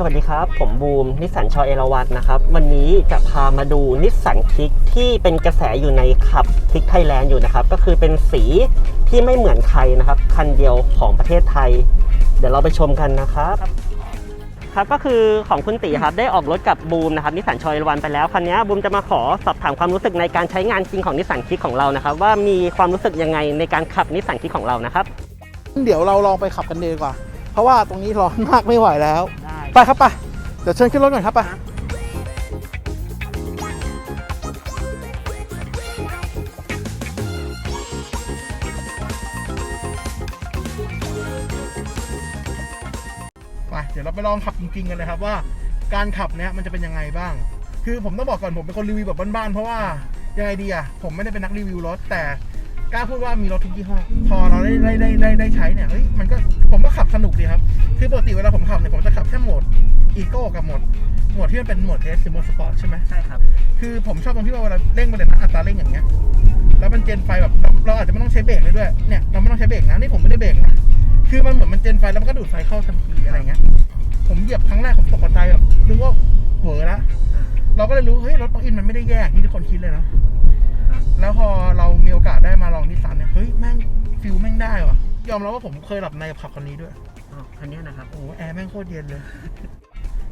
สวัสดีครับ ผมบูม นิสสันชอเอราวัตนะครับ วันนี้จะพามาดูนิสสันคิกที่เป็นกระแสอยู่ในขับคิกไทยแลนด์อยู่นะครับ ก็คือเป็นสีที่ไม่เหมือนใครนะครับ คันเดียวของประเทศไทย เดี๋ยวเราไปชมกันนะครับ ครับก็คือของคุณตีครับได้ออกรถกับบูมนะครับนิสสันชอยวันไปแล้ว คันนี้บูมจะมาขอสอบถามความรู้สึกในการใช้งานจริงของนิสสันคิกของเรานะครับ ว่ามีความรู้สึกยังไงในการขับนิสสันคิกของเรานะครับ เดี๋ยวเราลองไปขับกันดีกว่า เพราะว่าตรงนี้ร้อนมากไม่ไหวแล้ว ไปครับไปเดี๋ยวเชิญขึ้นรถก่อนครับไปไปเดี๋ยวเราไปลองขับจริงๆกันเลยครับว่าการขับเนี้ยมันจะเป็นยังไงบ้าง คือผมต้องบอกก่อนผมเป็นคนรีวิวแบบบ้านๆเพราะว่ายังไงดีอะผมไม่ได้เป็นนักรีวิวรถแต่ กล้าพูดว่ามีรถทุกยี่ห้อพอเราได้ได้ได้ได้ได้ใช้เนี่ยเฮ้ยมันก็ผมก็ขับสนุกดีครับ คือปกติเวลาผมขับเนี่ยผมจะขับแค่โหมดอีโก้กับโหมดโหมดที่มันเป็นโหมดเทสหรือโหมดสปอร์ตใช่ไหมใช่ครับ คือผมชอบตรงที่ว่าเวลาเร่งไปเลยนะอัตราเร่งอย่างเงี้ยแล้วมันเจนไฟแบบเราเราอาจจะไม่ต้องใช้เบรกเลยด้วยเนี่ยเราไม่ต้องใช้เบรกนะนี่ผมไม่ได้เบรกนะคือมันเหมือนมันเจนไฟแล้วมันก็ดูดไฟเข้าทันทีอะไรเงี้ยผมเหยียบครั้งแรกผมตกใจแบบนึกว่าเหวอละเราก็เลยรู้เฮ้ยรถปลั๊กอินมันไม่ได้แย่อย่างที่ทุกคนคิดเลยนะครับ แล้วพอเรามีโอกาสได้มาลองนิสสันเนี่ย เฮ้ย แม่งฟิลแม่งได้ว่ะ ยอมรับว่าผมเคยหลับในกับขับคันนี้ด้วยอ๋อคันนี้นะครับ โอ้โหแอร์แม่งโคตรเย็นเลย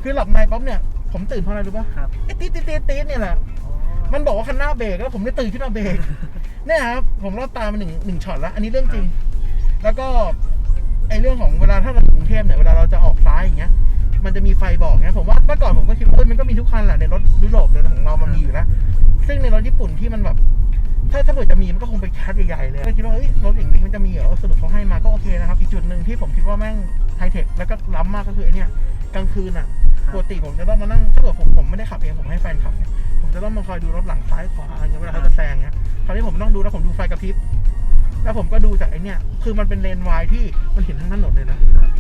คือหลับในปั๊บเนี่ย ผมตื่นเพราะอะไรรู้ป่ะครับไอ้ตีดตีดตีดตีดเนี่ยแหละ มันบอกว่าคันหน้าเบรกแล้วผมได้ตื่นขึ้นมาเบรกเนี่ยครับ ผมรอดตามมาหนึ่งหนึ่งช็อตแล้ว อันนี้เรื่องจริง แล้วก็ไอเรื่องของเวลาถ้าเราอยู่กรุงเทพเนี่ย เวลาเราจะออกซ้ายอย่างเงี้ย มันจะมีไฟบอกเงี้ยผมว่าเมื่อก่อนผมก็คิดว่าเออมันก็มีทุกคันแหละในรถยุโรปในรถของเรามันมีอยู่แล้วซึ่งในรถญี่ปุ่นที่มันแบบ ถ้าถ้าเกิดจะมีมันก็คงไปนแคทใหญ่ๆเลยก็คิดว่าเอ้ยรถอย่างนี้มันจะมีเหรอสรุปเขาให้มาก็โอเคนะครับอีกจุดหนึ่งที่ผมคิดว่าแม่งไฮเทคแล้วก็ล้ำมากก็คือไอเนี่ยกลางคืนอะครับปกติผมจะต้องมานั่งถ้าเกิดผมผมไม่ได้ขับเองผมให้แฟนขับเนี่ยผมจะต้องมาคอยดูรถหลังซ้ายขวาอะไรเงี้ยเวลาเขาจะแซงเงี้ยคราวนี้ผมไม่ต้องดูแล้วผมดูไฟกระพริบแล้วผมก็ดูจากไอเนี่ยคือมันเป็นเลนวายที่มันเห็นทั้งถนนเลยนะครับ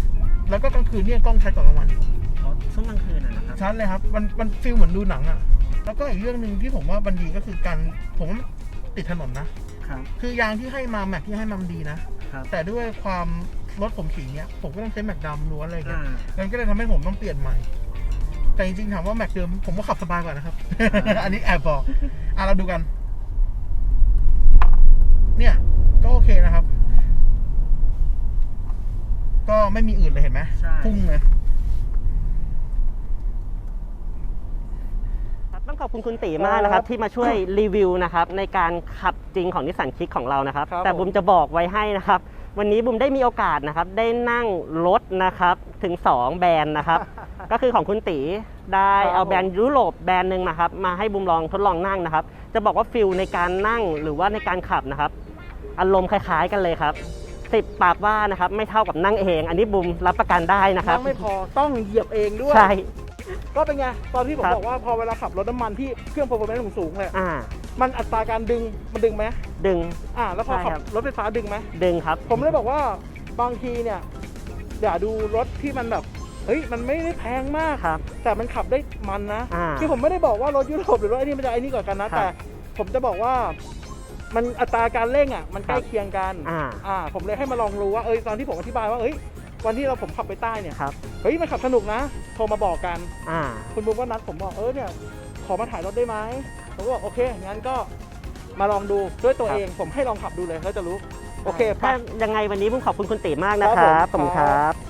แล้วก็กลางคืนเนี่ยกล้องชัดกว่ากลางวันอีกอ๋อ ช่วงกลางคืนนะนะครับ ชัดเลยครับ มันมันฟีลเหมือนดูหนังอะแล้วก็อีกเรื่องหนึ่งที่ผมว่ามันดีก็คือการผมว่ามันติดถนนนะ ครับ คือยางที่ให้มาแม็กที่ให้มามันดีนะ ครับแต่ด้วยความรถผมสีเนี้ย ผมก็ต้องใช้แม็กดำล้วนอะไรเงี้อ่ายมันก็เลยทำให้ผมต้องเปลี่ยนใหม่ แต่จริงๆถามว่าแม็กเดิมผมก็ขับสบายกว่านะครับอ่าอันนี้แอบบอกอะเราดูกัน เนี่ย ก็โอเคนะครับ ก็ไม่มีอื่นเลยเห็นไหมใช่ พุ่งเลย ครับ ต้องขอบคุณคุณตีมากนะครับ ที่มาช่วยรีวิวนะครับในการขับจริงของนิสสันคิกของเรานะครับ ครับแต่ผมบุมจะบอกไว้ให้นะครับ วันนี้บุมได้มีโอกาสนะครับ ได้นั่งรถนะครับถึง 2 แบรนด์นะครับ ก็คือของคุณตีได้ครับเอาแบรนด์ยุโรปแบรนด์หนึ่งนะครับ มาให้บุมลองทดลองนั่งนะครับ จะบอกว่าฟิลในการนั่งหรือว่าในการขับนะครับ อารมณ์คล้ายๆกันเลยครับสิบปากว่านะครับไม่เท่ากับนั่งเอง อันนี้บุมรับประกันได้นะครับ นั่งไม่พอต้องเหยียบเองด้วย ใช่ ก็เป็นไง ตอนที่ผมครับ บอกว่าพอเวลาขับรถน้ำมันที่เครื่องโปรโมชั่นสูงๆเลยอ่า มันอัตราการดึงมันดึงไหมดึง อ่า แล้วพอใช่ขับครับ รถไฟฟ้าดึงไหม ดึงครับ ผมเลยบอกว่าบางทีเนี่ยอย่าดูรถที่มันแบบเฮ้ยมันไม่ได้แพงมาก ครับ แต่มันขับได้มันนะอ่าคือผมไม่ได้บอกว่ารถยุโรปหรือรถไอ้นี่มันจะไอ้นี่กว่ากันนะ ครับแต่ผมจะบอกว่ามันอัตราการเร่งอะมันใกล้ครับเคียงกันอ่าอ่า ผมเลยให้มาลองรู้ว่าเออตอนที่ผมอธิบายว่าเอ้ย วันที่เราผมขับไปใต้เนี่ยครับ เฮ้ยมันขับสนุกนะ โทรมาบอกกัน อ่า คุณบุ้มก็นัดผมบอกเออเนี่ยขอมาถ่ายรถได้ไหมผมก็บอกโอเคงั้นก็มาลองดูด้วยตัวครับเองผมให้ลองขับดูเลยแล้วจะรู้ โอเคไป ถ้ายังไงวันนี้ผมขอบคุณคุณตีมากนะคครัรับบ ผม ขอบคุณครับ